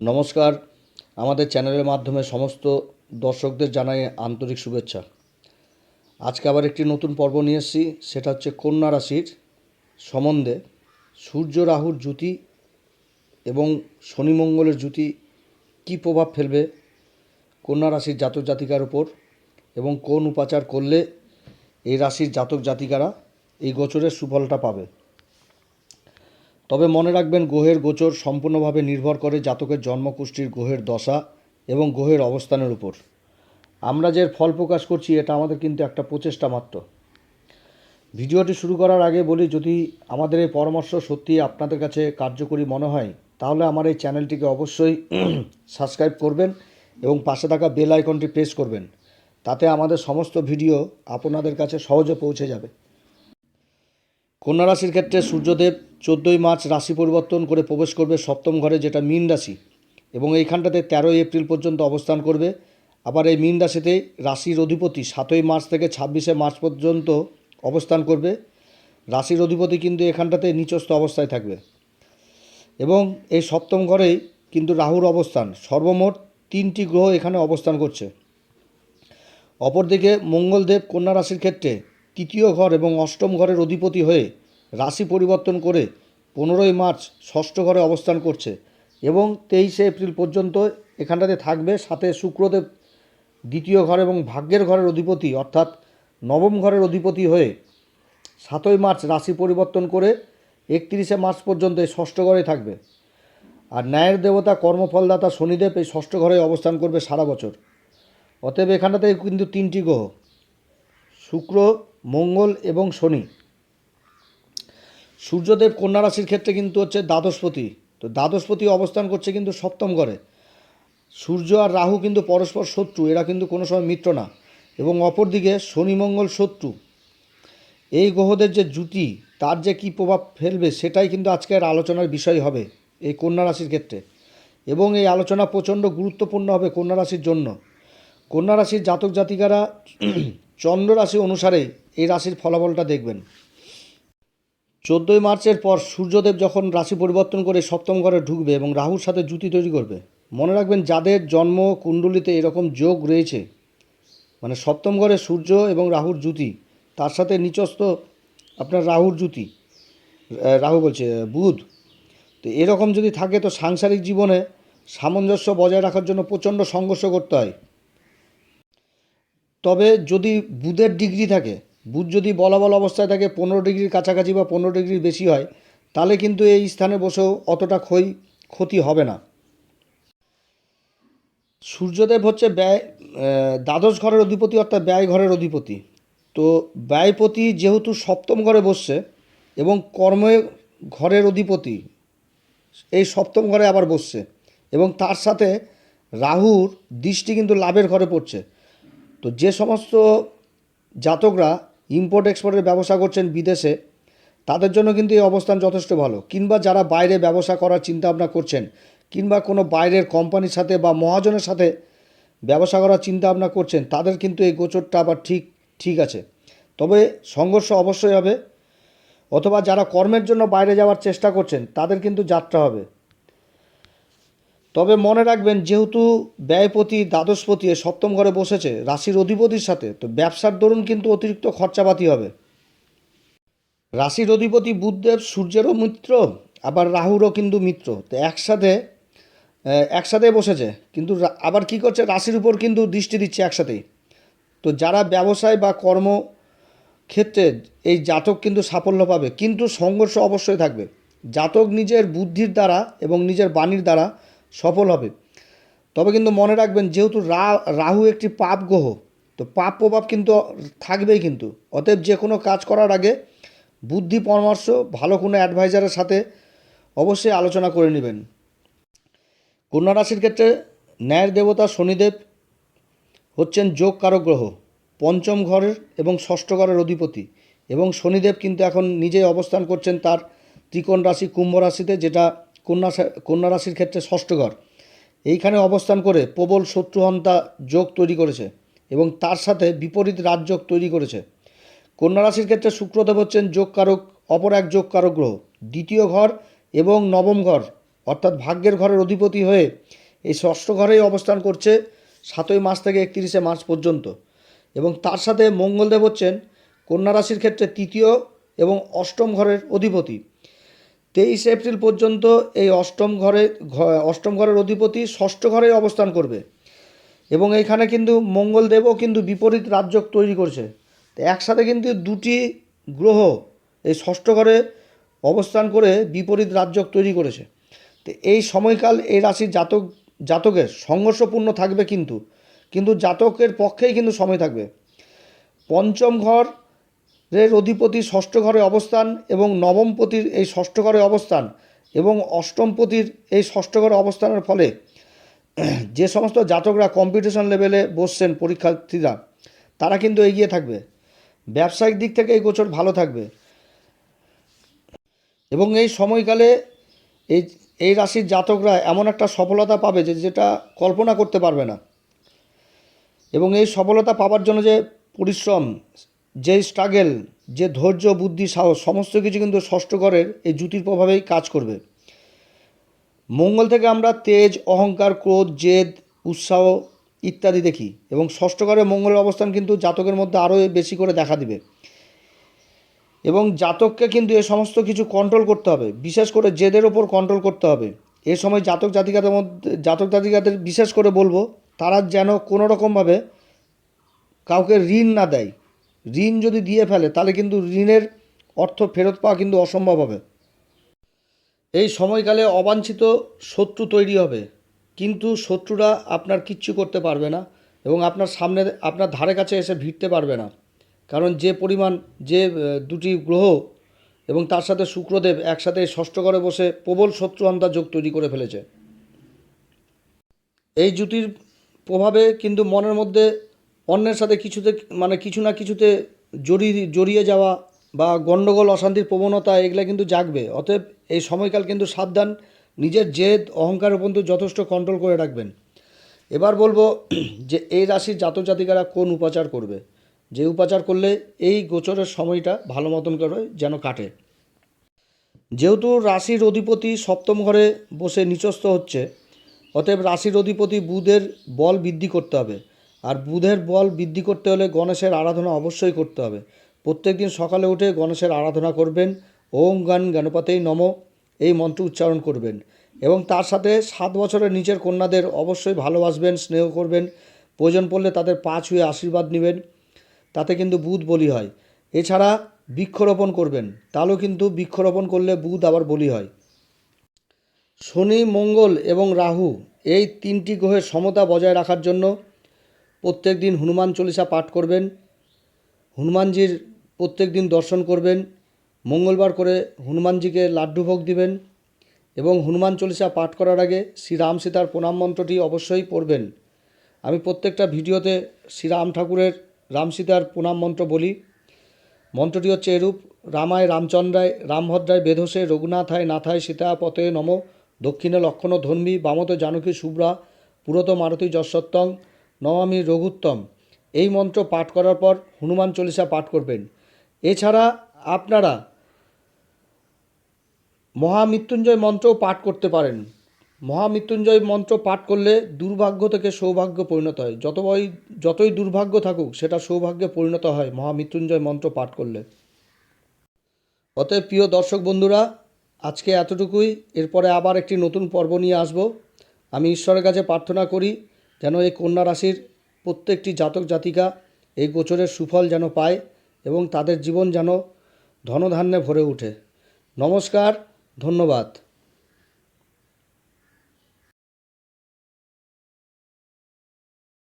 নমস্কার। আমাদের চ্যানেলের মাধ্যমে সমস্ত দর্শকদের জানাই আন্তরিক শুভেচ্ছা। আজকে আবার একটি নতুন পর্ব নিয়ে এসেছি, সেটা হচ্ছে কন্যা রাশির সম্বন্ধে। সূর্য রাহুর জুতি এবং শনি মঙ্গলের জুতি কী প্রভাব ফেলবে কন্যা রাশির জাতক জাতিকার উপর এবং কোন উপাচার করলে এই রাশির জাতক জাতিকারা এই গোচরের সুফলটা পাবে? তবে মনে রাখবেন গ্রহের গোচর সম্পূর্ণভাবে নির্ভর করে জাতকের জন্মকুষ্ঠির গ্রহের দশা এবং গ্রহের অবস্থানের উপর। আমরা যে ফল প্রকাশ করছি, এটা আমাদের কিন্তু একটা প্রচেষ্টা মাত্র। ভিডিওটি শুরু করার আগে বলি, যদি আমাদের এই পরামর্শ সত্যি আপনাদের কাছে কার্যকরী মনে হয়, তাহলে আমার এই চ্যানেলটিকে অবশ্যই সাবস্ক্রাইব করবেন এবং পাশে থাকা বেল আইকনটি প্রেস করবেন। তাতে আমাদের সমস্ত ভিডিও আপনাদের কাছে সহজে পৌঁছে যাবে। কন্যা রাশির ক্ষেত্রে সূর্যদেব চোদ্দোই মার্চ রাশি পরিবর্তন করে প্রবেশ করবে সপ্তম ঘরে, যেটা মীন রাশি। এবং এইখানটাতে তেরোই এপ্রিল পর্যন্ত অবস্থান করবে। আবার এই মীন রাশিতে রাশির অধিপতি সাতই মার্চ থেকে ছাব্বিশে মার্চ পর্যন্ত অবস্থান করবে। রাশির অধিপতি কিন্তু এখানটাতে নিচস্থ অবস্থায় থাকবে। এবং এই সপ্তম ঘরেই কিন্তু রাহুর অবস্থান। সর্বমোট তিনটি গ্রহ এখানে অবস্থান করছে। অপরদিকে মঙ্গলদেব কন্যা রাশির ক্ষেত্রে তৃতীয় ঘর এবং অষ্টম ঘরের অধিপতি হয়ে রাশি পরিবর্তন করে পনেরোই মার্চ ষষ্ঠ ঘরে অবস্থান করছে এবং তেইশে এপ্রিল পর্যন্ত এখানটাতে থাকবে। সাথে শুক্রদেব দ্বিতীয় ঘর এবং ভাগ্যের ঘরের অধিপতি অর্থাৎ নবম ঘরের অধিপতি হয়ে সাতই মার্চ রাশি পরিবর্তন করে একত্রিশে মার্চ পর্যন্ত এই ষষ্ঠ ঘরে থাকবে। আর ন্যায়ের দেবতা কর্মফলদাতা শনিদেব এই ষষ্ঠ ঘরে অবস্থান করবে সারা বছর। অতএব এখানটাতে কিন্তু তিনটি গ্রহ, শুক্র মঙ্গল এবং শনি। সূর্যদেব কন্যা রাশির ক্ষেত্রে কিন্তু হচ্ছে দ্বাদশপতি। তো দ্বাদশপতি অবস্থান করছে কিন্তু সপ্তম ঘরে। সূর্য আর রাহু কিন্তু পরস্পর শত্রু, এরা কিন্তু কোনো সময় মিত্র না। এবং অপরদিকে শনি মঙ্গল শত্রু। এই গ্রহদের যে জুতি তার যে কী প্রভাব ফেলবে, সেটাই কিন্তু আজকের আলোচনার বিষয় হবে এই কন্যা রাশির ক্ষেত্রে। এবং এই আলোচনা প্রচণ্ড গুরুত্বপূর্ণ হবে কন্যা রাশির জন্য। কন্যা রাশির জাতক জাতিকারা চন্দ্র রাশি অনুসারে এই রাশির ফলাফলটা দেখবেন। চোদ্দোই মার্চের পর সূর্যদেব যখন রাশি পরিবর্তন করে সপ্তম ঘরে ঢুকবে এবং রাহুর সাথে জুতি তৈরি করবে, মনে রাখবেন যাদের জন্ম কুণ্ডলিতে এরকম যোগ রয়েছে মানে সপ্তম ঘরে সূর্য এবং রাহুর জুতি তার সাথে নিচস্থ আপনার রাহুর জুতি রাহু বলছে, বুধ, তো এরকম যদি থাকে তো সাংসারিক জীবনে সামঞ্জস্য বজায় রাখার জন্য প্রচণ্ড সংঘর্ষ করতে হয়। তবে যদি বুধের ডিগ্রি থাকে বুধ যদি বলা বলা অবস্থায় থাকে পনেরো ডিগ্রির কাছাকাছি বা পনেরো ডিগ্রির বেশি হয়, তাহলে কিন্তু এই স্থানে বসেও অতটা ক্ষয়, ক্ষতি হবে না। সূর্যদেব হচ্ছে ব্যয় দ্বাদশ ঘরের অধিপতি অর্থাৎ ব্যয় ঘরের অধিপতি। তো ব্যয়পতি যেহেতু সপ্তম ঘরে বসছে এবং কর্মে ঘরের অধিপতি, এই সপ্তম ঘরে আবার বসছে এবং তার সাথে রাহুর দৃষ্টি কিন্তু লাভের ঘরে পড়ছে। তো যে সমস্ত জাতকরা ইম্পোর্ট এক্সপোর্টের ব্যবসা করছেন বিদেশে, তাদের জন্য কিন্তু এই অবস্থান যথেষ্ট ভালো। কিংবা যারা বাইরে ব্যবসা করার চিন্তা ভাবনা করছেন, কিংবা কোনো বাইরের কোম্পানির সাথে বা মহাজনের সাথে ব্যবসা করার চিন্তা ভাবনা করছেন, তাদের কিন্তু এই গোচরটা আবার ঠিক ঠিক আছে। তবে সংঘর্ষ অবশ্যই হবে, অথবা যারা কর্মের জন্য বাইরে যাওয়ার চেষ্টা করছেন, তাদের কিন্তু যাত্রা হবে। তবে মনে রাখবেন, যেহেতু ব্যয়পতি দ্বাদশপতি সপ্তম ঘরে বসেছে, রাশির অধিপতির সাথে, তো ব্যবসার দরুন কিন্তু অতিরিক্ত খরচাপাতি হবে। রাশির অধিপতি বুধদেব সূর্যেরও মিত্র, আবার রাহুরও কিন্তু মিত্র। তো একসাথে একসাথে বসেছে, কিন্তু আবার কি করছে, রাশির উপর কিন্তু দৃষ্টি দিচ্ছে একসাথেই। তো যারা ব্যবসায় বা কর্ম ক্ষেত্রে এই জাতক কিন্তু সাফল্য পাবে, কিন্তু সংঘর্ষ অবশ্যই থাকবে। জাতক নিজের বুদ্ধির দ্বারা এবং নিজের বাণীর দ্বারা সফল হবে। তবে কিন্তু মনে রাখবেন, যেহেতু রাহু একটি পাপ গ্রহ, তো পাপ প্রভাব কিন্তু থাকবেই কিন্তু। অতএব যে কোনো কাজ করার আগে বুদ্ধি, পরামর্শ, ভালো কোনো অ্যাডভাইজারের সাথে অবশ্যই আলোচনা করে নেবেন। কন্যা রাশির ক্ষেত্রে ন্যায়ের দেবতা শনিদেব হচ্ছেন যোগ কারক গ্রহ, পঞ্চম ঘরের এবং ষষ্ঠ ঘরের অধিপতি। এবং শনিদেব কিন্তু এখন নিজেই অবস্থান করছেন তার ত্রিকোণ রাশি, কুম্ভ রাশিতে, যেটা কন্যা কন্যা রাশির ক্ষেত্রে ষষ্ঠ ঘর। এইখানে অবস্থান করে প্রবল শত্রুহন্তা যোগ তৈরি করেছে এবং তার সাথে বিপরীত রাজযোগ তৈরি করেছে। কন্যা রাশির ক্ষেত্রে শুক্রদেব হচ্ছেন যোগ কারক অপর এক যোগ কারক গ্রহ। দ্বিতীয় ঘর এবং নবম ঘর, অর্থাৎ ভাগ্যের ঘরের অধিপতি হয়ে এই ষষ্ঠ ঘরেই অবস্থান করছে সাতই মাস থেকে একত্রিশে মার্চ পর্যন্ত। এবং তার সাথে মঙ্গলদেব হচ্ছেন কন্যা রাশির ক্ষেত্রে তৃতীয় এবং অষ্টম ঘরের অধিপতি। তেইশে এপ্রিল পর্যন্ত এই অষ্টম ঘরে অষ্টম ঘরের অধিপতি ষষ্ঠ ঘরে অবস্থান করবে। এবং এখানে কিন্তু মঙ্গলদেবও কিন্তু বিপরীত রাজ্যক তৈরি করছে। তো একসাথে কিন্তু দুটি গ্রহ এই ষষ্ঠ ঘরে অবস্থান করে বিপরীত রাজ্যক তৈরি করেছে। তো এই সময়কাল এই রাশির জাতক, জাতকের সংঘর্ষপূর্ণ থাকবে কিন্তু। কিন্তু জাতকের পক্ষেই কিন্তু সময় থাকবে। পঞ্চম ঘরের অধিপতি ষষ্ঠ ঘরে অবস্থান এবং নবমপতির এই ষষ্ঠ ঘরে অবস্থান এবং অষ্টমপতির এই ষষ্ঠ ঘরে অবস্থানের ফলে যে সমস্ত জাতকরা কম্পিটিশন লেভেলে বসছেন পরীক্ষার্থীরা, তারা কিন্তু এগিয়ে থাকবে। ব্যবসায়িক দিক থেকে এই গোচর ভালো থাকবে। এবং এই সময়কালে এই এই রাশির জাতকরা এমন একটা সফলতা পাবে যে যেটা কল্পনা করতে পারবে না। এবং এই সফলতা পাওয়ার জন্য যে পরিশ্রম যে স্ট্রাগেল যে ধৈর্য, বুদ্ধি, সাহস, সমস্ত কিছু কিন্তু ষষ্ঠ ঘরের এই জুতির প্রভাবেই কাজ করবে। মঙ্গল থেকে আমরা তেজ, অহংকার, ক্রোধ, জেদ, উৎসাহ ইত্যাদি দেখি এবং ষষ্ঠ ঘরে মঙ্গলের অবস্থান কিন্তু জাতকের মধ্যে আরও বেশি করে দেখা দিবে। এবং জাতককে কিন্তু এ সমস্ত কিছু কন্ট্রোল করতে হবে। বিশেষ করে জেদের ওপর কন্ট্রোল করতে হবে। এ সময় জাতক জাতিকাদের মধ্যে, জাতক জাতিকাদের বিশেষ করে বলব, তারা যেন কোনো রকমভাবে কাউকে ঋণ না দেয়। ঋণ যদি দিয়ে ফেলে, তাহলে কিন্তু ঋণের অর্থ ফেরত পাওয়া কিন্তু অসম্ভব হবে। এই সময়কালে অবাঞ্ছিত শত্রু তৈরি হবে। কিন্তু শত্রুরা আপনার কিচ্ছু করতে পারবে না এবং আপনার সামনে, আপনার ধারে কাছে এসে ভিড়তে পারবে না। কারণ যে পরিমাণ, যে দুটি গ্রহ এবং তার সাথে শুক্রদেব একসাথে ষষ্ঠ ঘরে বসে প্রবল শত্রু অন্তার যোগ তৈরি করে ফেলেছে। এই জুটির প্রভাবে কিন্তু মনের মধ্যে অন্যের সাথে কিছুতে মানে কিছু না কিছুতে জড়িয়ে জড়িয়ে যাওয়া বা গণ্ডগোল অশান্তির প্রবণতা, এগুলো কিন্তু জাগবে। অতএব এই সময়কাল কিন্তু সাবধান, নিজের জেদ অহংকারের কিন্তু যথেষ্ট কন্ট্রোল করে রাখবেন। এবার বলব যে এই রাশির জাতক জাতিকারা কোন উপাচার করবে? যে উপাচার করলে এই গোচরের সময়টা ভালো মতন করে যেন কাটে। যেহেতু রাশির অধিপতি সপ্তম ঘরে বসে নিচস্থ হচ্ছে, অতএব রাশির অধিপতি বুধের বল বৃদ্ধি করতে হবে। আর বুধের বল বৃদ্ধি করতে হলে গণেশের আরাধনা অবশ্যই করতে হবে। প্রত্যেকদিন সকালে উঠে গণেশের আরাধনা করবেন। ওম গান গণপতেই নম, এই মন্ত্র উচ্চারণ করবেন। এবং তার সাথে সাত বছরের নিচের কন্যাদের অবশ্যই ভালোবাসবেন, স্নেহ করবেন। প্রয়োজন পড়লে তাদের পা ছুঁয়ে আশীর্বাদ নেবেন। তাতে কিন্তু বুধ বলি হয়। এছাড়া বৃক্ষরোপণ করবেন। তাহলেও কিন্তু বৃক্ষরোপণ করলে বুধ আবার বলি হয়। শনি, মঙ্গল এবং রাহু এই তিনটি গ্রহের সমতা বজায় রাখার জন্য প্রত্যেক দিন হনুমান চল্লিশা পাঠ করবেন, হনুমানজির প্রত্যেক দিন দর্শন করবেন, মঙ্গলবার করে হনুমানজিকে লাড্ডু ভোগ দিবেন এবং হনুমান চল্লিশা পাঠ করার আগে শ্রীরাম সীতার প্রণাম মন্ত্রটি অবশ্যই পড়বেন। আমি প্রত্যেকটা ভিডিওতে শ্রীরাম ঠাকুরের রাম সীতার প্রণাম মন্ত্র বলি। মন্ত্রটি হচ্ছে এরূপ, রামায় রামচন্দ্রায়, রামভদ্রায় বেধসে রঘুনাথায় নাথায় সীতা পতে নম, দক্ষিণে লক্ষণ ধর্মী বামত জানকী শুভ্রা, পুরত মারুতি যশোত্তং নমামি রঘুত্তম। এই মন্ত্র পাঠ করার পর হনুমান চল্লিশা পাঠ করবেন। এছাড়া আপনারা মহামৃত্যুঞ্জয় মন্ত্রও পাঠ করতে পারেন। মহামৃত্যুঞ্জয় মন্ত্র পাঠ করলে দুর্ভাগ্য থেকে সৌভাগ্য পরিণত হয়। যতই যতই দুর্ভাগ্য থাকুক, সেটা সৌভাগ্যে পরিণত হয় মহামৃত্যুঞ্জয় মন্ত্র পাঠ করলে। অতএব প্রিয় দর্শক বন্ধুরা, আজকে এতটুকুই। এরপরে আবার একটি নতুন পর্ব নিয়ে আসব। আমি ঈশ্বরের কাছে প্রার্থনা করি যেন এই কন্যা রাশির প্রত্যেকটি জাতক জাতিকা এই গোচরের সুফল যেন পায় এবং তাদের জীবন যেন ধনধান্যে ভরে ওঠে নমস্কার, ধন্যবাদ।